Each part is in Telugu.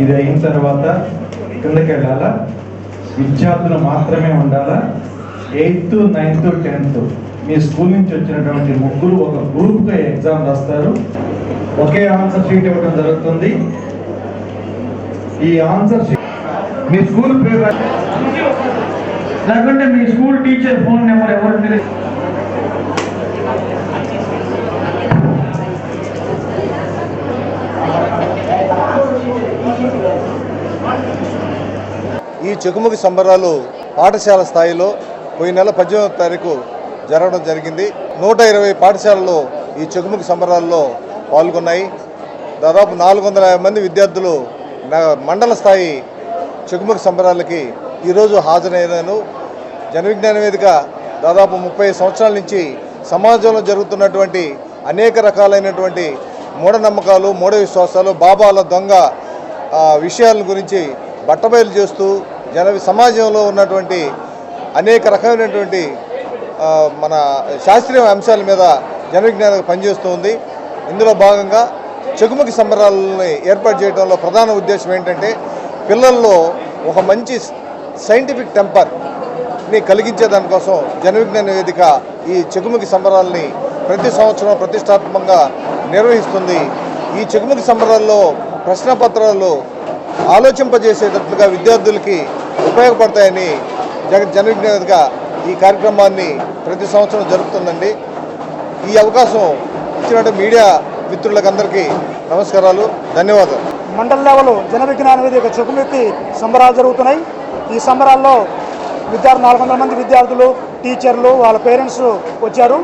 ఇది అయిన తర్వాత కిందకి వెళ్ళాలా విద్యార్థులు మాత్రమే ఉండాలా? Eighth ninth tenth. మీ స్కూల్ నుంచి వచ్చినటువంటి ముగ్గురు ఒక గ్రూప్గా ఎగ్జామ్ రాస్తారు. ఒకే ఆన్సర్ షీట్ ఇవ్వడం జరుగుతుంది. ఈ ఆన్సర్ షీట్ మీ స్కూల్ పేరు లేకుంటే మీ స్కూల్ టీచర్ ఫోన్ నెంబర్ ఎవరు తెలియదు ఈ చెకుముకి సంబరాలు పాఠశాల స్థాయిలో పోయిన నెల పద్దెనిమిదవ తారీఖు జరగడం జరిగింది. నూట ఇరవై పాఠశాలలు ఈ చెకుముకి సంబరాల్లో పాల్గొన్నాయి. దాదాపు నాలుగు వందల యాభై మంది విద్యార్థులు మండల స్థాయి చెకుముకి సంబరాలకి ఈరోజు హాజరైనాను జనవిజ్ఞాన వేదిక దాదాపు ముప్పై సంవత్సరాల నుంచి సమాజంలో జరుగుతున్నటువంటి అనేక రకాలైనటువంటి మూఢనమ్మకాలు మూఢ విశ్వాసాలు బాబాల దొంగ విషయాల గురించి బట్టబయలు చేస్తూ జన సమాజంలో ఉన్నటువంటి అనేక రకమైనటువంటి మన శాస్త్రీయ అంశాల మీద జన విజ్ఞానం పనిచేస్తూ ఉంది. ఇందులో భాగంగా చెకుముకి సంబరాలని ఏర్పాటు చేయడంలో ప్రధాన ఉద్దేశం ఏంటంటే పిల్లల్లో ఒక మంచి సైంటిఫిక్ టెంపర్ని కలిగించే దానికోసం జన విజ్ఞాన వేదిక ఈ చెకుముకి సంబరాలని ప్రతి సంవత్సరం ప్రతిష్టాత్మకంగా నిర్వహిస్తుంది. ఈ చెకుముకి సంబరాల్లో ప్రశ్నపత్రాలు ఆలోచింపజేసేటట్లుగా విద్యార్థులకి ఉపయోగపడతాయని జగ జన ఈ కార్యక్రమాన్ని ప్రతి సంవత్సరం జరుపుతుందండి. ఈ అవకాశం ఇచ్చినట్టు మీడియా మిత్రులకందరికీ నమస్కారాలు ధన్యవాదాలు. మండల లెవెల్ జన విజ్ఞాన వేదిక చెప్పుమెత్తి సంబరాలు జరుగుతున్నాయి. ఈ సంబరాల్లో విద్యార్థులు నాలుగు వందల మంది విద్యార్థులు టీచర్లు వాళ్ళ పేరెంట్స్ వచ్చారు.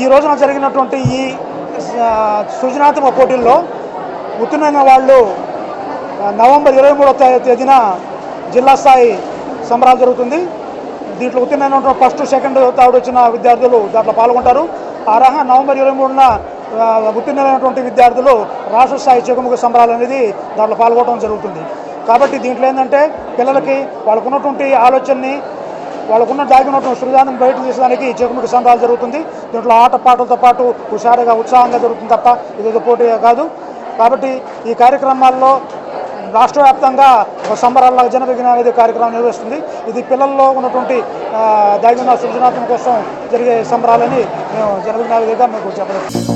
ఈ రోజున జరిగినటువంటి ఈ సృజనాత్మక పోటీల్లో ఉత్తీర్ణమైన వాళ్ళు నవంబర్ ఇరవై మూడో తేదీన జిల్లా స్థాయి సంబరాలు జరుగుతుంది. దీంట్లో ఉత్తీర్ణమైనటువంటి ఫస్ట్ సెకండ్ థర్డ్ వచ్చిన విద్యార్థులు దాంట్లో పాల్గొంటారు. ఆ రకంగా నవంబర్ ఇరవై మూడున ఆ, ఉత్తీర్ణమైనటువంటి విద్యార్థులు రాష్ట్ర స్థాయి చెకుముఖ సంబరాలు అనేది దాంట్లో పాల్గొనడం జరుగుతుంది. కాబట్టి దీంట్లో ఏంటంటే పిల్లలకి వాళ్ళకున్నటువంటి ఆలోచనని వాళ్ళకున్న దాగినటువంటి సృజాన్ని బయట తీసడానికి చెకుముఖ సంబరాలు జరుగుతుంది. దీంట్లో ఆట పాటలతో పాటు హుషారుగా ఉత్సాహంగా జరుగుతుంది తప్ప ఇదేదో పోటీగా కాదు. కాబట్టి ఈ కార్యక్రమాల్లో రాష్ట్ర వ్యాప్తంగా ఒక సంబరాల జన విజ్ఞాన కార్యక్రమం నిర్వహిస్తుంది. ఇది పిల్లల్లో ఉన్నటువంటి ఆ, సృజనాత్మక కోసం జరిగే సంబరాలని మేము జన విజ్ఞాన మీకు చెప్పవచ్చు